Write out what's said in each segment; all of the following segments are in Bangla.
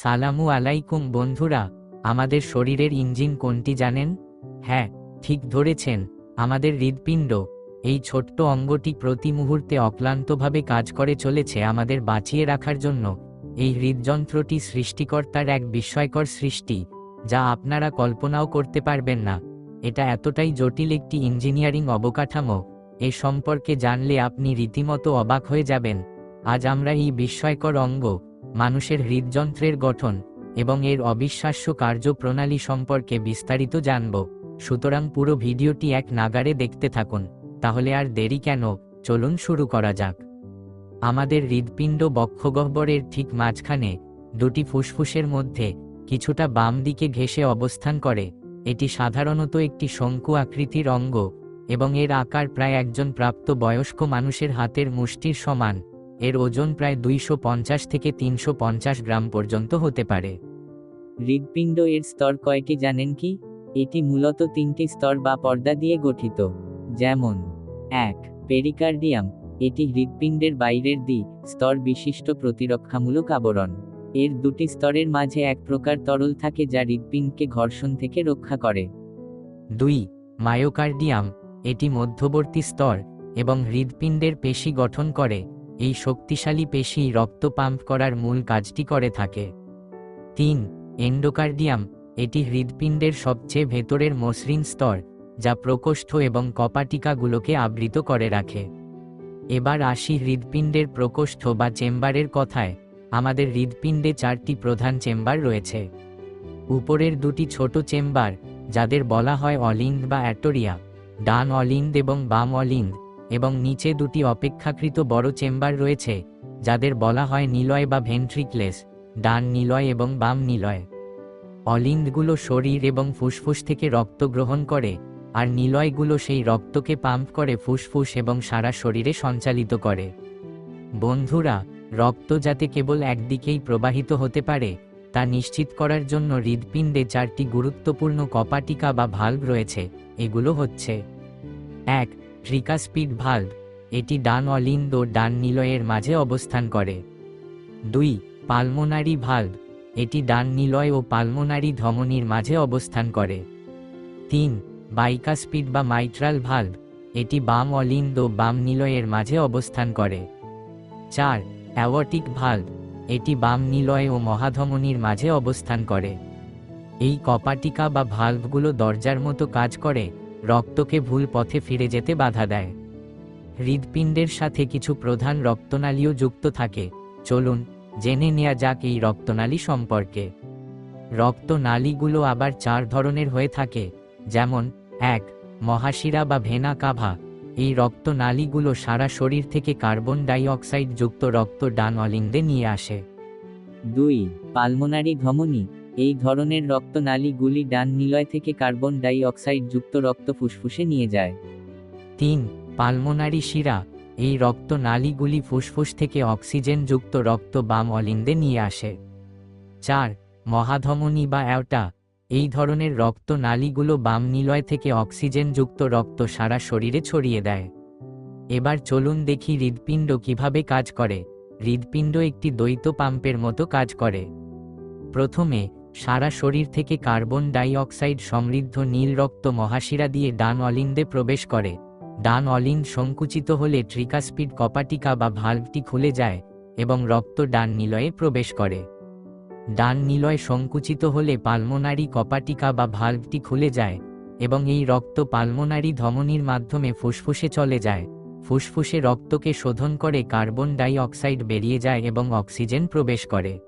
সালামু আলাইকুম বন্ধুরা, আমাদের শরীরের ইঞ্জিন কোনটি জানেন? হ্যাঁ ঠিক ধরেছেন, আমাদের হৃদপিণ্ড এই ছোট্ট অঙ্গটি প্রতি মুহূর্তে অক্লান্তভাবে কাজ করে চলেছে আমাদের বাঁচিয়ে রাখার জন্য। এই হৃদযন্ত্রটি সৃষ্টিকর্তার এক বিস্ময়কর সৃষ্টি, যা আপনারা কল্পনাও করতে পারবেন না। এটা এতটাই জটিল একটি ইঞ্জিনিয়ারিং অবকাঠামো, এ সম্পর্কে জানলে আপনি রীতিমতো অবাক হয়ে যাবেন। আজ আমরা এই বিস্ময়কর অঙ্গ মানুষের হৃদযন্ত্রের গঠন এবং এর অবিশ্বাস্য কার্যপ্রণালী সম্পর্কে বিস্তারিত জানব। সুতরাং পুরো ভিডিওটি এক নাগারে দেখতে থাকুন, তাহলে আর দেরি কেন? চলুন শুরু করা যাক। আমাদের হৃদপিণ্ড বক্ষগহ্বরের ঠিক মাঝখানে, দুটি ফুসফুসের মধ্যে, কিছুটা বাম দিকে ঘেঁষে অবস্থান করে। এটি সাধারণত একটি শঙ্কু আকৃতির অঙ্গ এবং এর আকার প্রায় একজন প্রাপ্ত বয়স্ক মানুষের হাতের মুষ্টির সমান। এর ওজন প্রায় দুইশো পঞ্চাশ থেকে তিনশো পঞ্চাশ গ্রাম পর্যন্ত হতে পারে। হৃদপিণ্ড এর স্তর কয়টি জানেন কি? এটি মূলত তিনটি স্তর বা পর্দা দিয়ে গঠিত। যেমন, এক, পেরিকার্ডিয়াম, এটি হৃদপিণ্ডের বাইরের দি স্তর বিশিষ্ট প্রতিরক্ষামূলক আবরণ। এর দুটি স্তরের মাঝে এক প্রকার তরল থাকে যা হৃদপিণ্ডকে ঘর্ষণ থেকে রক্ষা করে। দুই, মায়োকার্ডিয়াম, এটি মধ্যবর্তী স্তর এবং হৃদপিণ্ডের পেশি গঠন করে। এই শক্তিশালী পেশি রক্ত পাম্প করার মূল কাজটি করে থাকে। তিন, এন্ডোকার্ডিয়াম, এটি হৃদপিণ্ডের সবচেয়ে ভেতরের মসৃণ স্তর, যা প্রকোষ্ঠ এবং কপাটিকাগুলোকে আবৃত করে রাখে। এবার আসি হৃদপিণ্ডের প্রকোষ্ঠ বা চেম্বারের কথায়, আমাদের হৃদপিণ্ডে চারটি প্রধান চেম্বার রয়েছে। উপরের দুটি ছোট চেম্বার, যাদের বলা হয় অলিন্দ বা অ্যাটোরিয়া, ডান অলিন্দ এবং বাম অলিন্দ। এবং নিচে দুটি অপেক্ষাকৃত বড় চেম্বার রয়েছে, যাদের বলা হয় নিলয় বা ভেন্ট্রিকলেস, ডান নিলয় এবং বাম নিলয়। অলিন্দগুলো শরীর এবং ফুসফুস থেকে রক্ত গ্রহণ করে, আর নিলয়গুলো সেই রক্তকে পাম্প করে ফুসফুস এবং সারা শরীরে সঞ্চালিত করে। বন্ধুরা, রক্ত যাতে কেবল একদিকেই প্রবাহিত হতে পারে, তা নিশ্চিত করার জন্য হৃদপিণ্ডে চারটি গুরুত্বপূর্ণ কপাটিকা বা ভাল্ব রয়েছে, এগুলো হচ্ছে এক ট্রিকাস্পিড ভাল্ব, এটি ডান অলিন্দ ডান নিলয়ের মাঝে অবস্থান করে। দুই, পালমোনারি ভাল্ব, এটি ডান নিলয় ও পালমোনারি ধমনীর মাঝে অবস্থান করে। তিন বাইকাস্পিড বা মাইট্রাল ভাল্ব, এটি বাম অলিন্দ বাম নিলয়ের মাঝে অবস্থান করে। চার, অ্যাওয়াটিক ভাল্ব, এটি বাম নিলয় ও মহাধমনীর মাঝে অবস্থান করে। এই কপাটিকা বা ভাল্বগুলো দরজার মতো কাজ করে রক্তকে ভুল পথে ফিরে যেতে বাধা দেয়। হৃদপিণ্ডের সাথে কিছু প্রধান রক্তনালীও যুক্ত থাকে। চলুন জেনে নেওয়া যাক এই রক্তনালী সম্পর্কে। রক্তনালীগুলো আবার চার ধরনের হয়ে থাকে, যেমন, এক, মহাশিরা বা ভেনা কাভা। এই রক্তনালীগুলো সারা শরীর থেকে কার্বন ডাই অক্সাইড যুক্ত রক্ত ডান অলিন্দে নিয়ে আসে। দুই, পালমোনারি ধমনী। এই ধরনের রক্তনালীগুলি ডান নিলয় থেকে কার্বন ডাই অক্সাইড যুক্ত রক্ত ফুসফুসে নিয়ে যায়। তিন, পালমোনারি শিরা, এই রক্তনালীগুলি ফুসফুস থেকে অক্সিজেন যুক্ত রক্ত বাম অলিন্দে নিয়ে আসে। চার, মহাধমনী বা অ্যাওটা, এই ধরনের রক্তনালীগুলো বাম নিলয় থেকে অক্সিজেন যুক্ত রক্ত সারা শরীরে ছড়িয়ে দেয়। এবার চলুন দেখি হৃদপিণ্ড কীভাবে কাজ করে। হৃদপিণ্ড একটি দ্বৈত পাম্পের মতো কাজ করে। প্রথমে সারা শরীর থেকে কার্বন ডাই অক্সাইড সমৃদ্ধ নীল রক্ত মহাশিরা দিয়ে ডান অলিন্দে প্রবেশ করে। ডান অলিন্দ সংকুচিত হলে ট্রিকাস্পিড কপাটিকা বা ভাল্বটি খুলে যায় এবং রক্ত ডান নিলয়ে প্রবেশ করে। ডান নিলয় সংকুচিত হলে পালমোনারি কপাটিকা বা ভাল্বটি খুলে যায় এবং এই রক্ত পালমোনারি ধমনীর মাধ্যমে ফুসফুসে চলে যায়। ফুসফুসে রক্তকে শোধন করে কার্বন ডাই অক্সাইড বেরিয়ে যায় এবং অক্সিজেন প্রবেশ করে।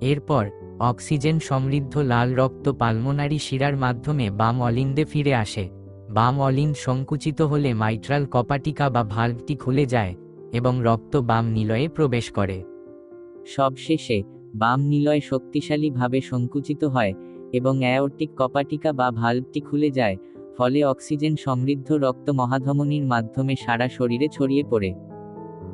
এরপর, অক্সিজেন সমৃদ্ধ লাল রক্ত পালমোনারি শিরার মাধ্যমে বাম অলিন্দে ফিরে আসে। বাম অলিন্দ সংকুচিত হলে মাইট্রাল কপাটিকা বা ভাল্বটি খুলে যায় এবং রক্ত বাম নিলয়ে প্রবেশ করে। সবশেষে, বাম নিলয় শক্তিশালীভাবে সংকুচিত হয় এবং অ্যাওর্টিক কপাটিকা বা ভাল্বটি খুলে যায়, ফলে অক্সিজেন সমৃদ্ধ রক্ত মহাধমনীর মাধ্যমে সারা শরীরে ছড়িয়ে পড়ে।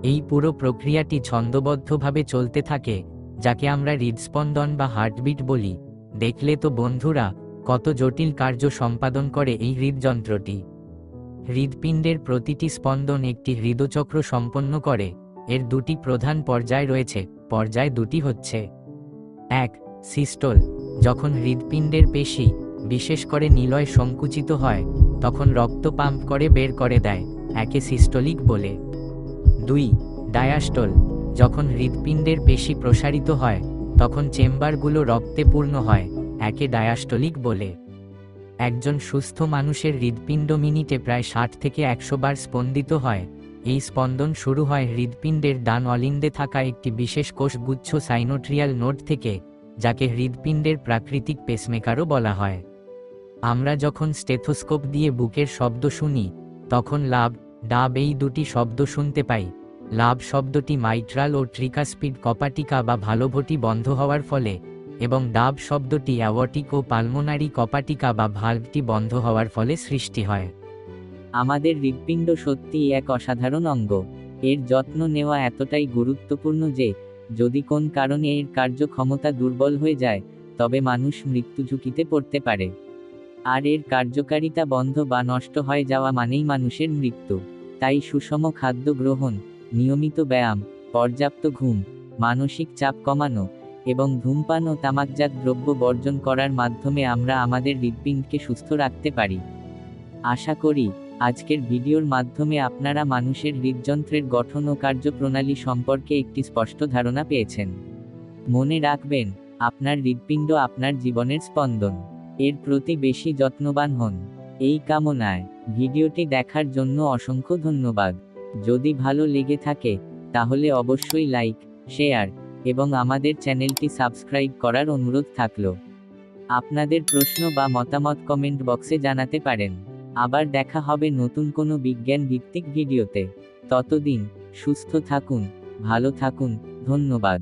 এই পুরো প্রক্রিয়াটি ছন্দবদ্ধভাবে চলতে থাকে যাকে আমরা হৃদস্পন্দন বা হার্টবিট বলি। দেখলে তো বন্ধুরা, কত জটিল কার্য সম্পাদন করে এই হৃদযন্ত্রটি। হৃদপিণ্ডের প্রতিটি স্পন্দন একটি হৃদচক্র সম্পন্ন করে, এর দুটি প্রধান পর্যায় রয়েছে, পর্যায় দুটি হচ্ছে। এক, সিস্টোল। যখন হৃদপিণ্ডের পেশি, বিশেষ করে নিলয় সংকুচিত হয়, তখন রক্ত পাম্প করে বের করে দেয়, একে সিস্টোলিক বলে। দুই, ডায়াস্টোল। যখন হৃৎপিণ্ডের পেশি প্রসারিত হয়, তখন চেম্বারগুলো রক্তে পূর্ণ হয়, একে ডায়াস্টলিক বলে। একজন সুস্থ মানুষের হৃৎপিণ্ড মিনিটে প্রায় ষাট থেকে একশো বার স্পন্দিত হয়। এই স্পন্দন শুরু হয় হৃৎপিণ্ডের ডান অলিন্দে থাকা একটি বিশেষ কোষগুচ্ছ সাইনোট্রিয়াল নোড থেকে, যাকে হৃৎপিণ্ডের প্রাকৃতিক পেসমেকারও বলা হয়। আমরা যখন স্টেথোস্কোপ দিয়ে বুকের শব্দ শুনি, তখন লাভ ডাব এই দুটি শব্দ শুনতে পাই। লাভ শব্দটি মাইট্রাল ও ট্রিকাস্পিড কপাটিকা বা ভালোভটি বন্ধ হওয়ার ফলে, এবং ডাব শব্দটি অ্যাওয়াটিক ও পালমোনারি কপাটিকা বা ভাল্বটি বন্ধ হওয়ার ফলে সৃষ্টি হয়। আমাদের হৃৎপিণ্ড সত্যিই এক অসাধারণ অঙ্গ। এর যত্ন নেওয়া এতটাই গুরুত্বপূর্ণ যে, যদি কোন কারণে এর কার্যক্ষমতা দুর্বল হয়ে যায়, তবে মানুষ মৃত্যু ঝুঁকিতে পড়তে পারে। আর এর কার্যকারিতা বন্ধ বা নষ্ট হয়ে যাওয়া মানেই মানুষের মৃত্যু। তাই সুষম খাদ্য গ্রহণ নিয়মিত ব্যায়াম, পর্যাপ্ত ঘুম, মানসিক চাপ কমানো এবং ধূমপান ও তামাকজাত দ্রব্য বর্জন করার মাধ্যমে আমরা আমাদের হৃৎপিণ্ডকে সুস্থ রাখতে পারি। আশা করি আজকের ভিডিওর মাধ্যমে আপনারা মানুষের হৃদযন্ত্রের গঠন ও কার্যপ্রণালী সম্পর্কে একটি স্পষ্ট ধারণা পেয়েছেন। মনে রাখবেন, আপনার হৃৎপিণ্ড আপনার জীবনের স্পন্দন। এর প্রতি বেশি যত্নবান হন। এই কামনায় ভিডিওটি দেখার জন্য অসংখ্য ধন্যবাদ। যদি ভালো লেগে থাকে, তাহলে অবশ্যই লাইক, শেয়ার, এবং আমাদের চ্যানেলটি সাবস্ক্রাইব করার অনুরোধ থাকল। আপনাদের প্রশ্ন বা মতামত কমেন্ট বক্সে জানাতে পারেন। আবার দেখা হবে নতুন কোনো বিজ্ঞান ভিত্তিক ভিডিওতে। ততদিন সুস্থ থাকুন, ভালো থাকুন, ধন্যবাদ।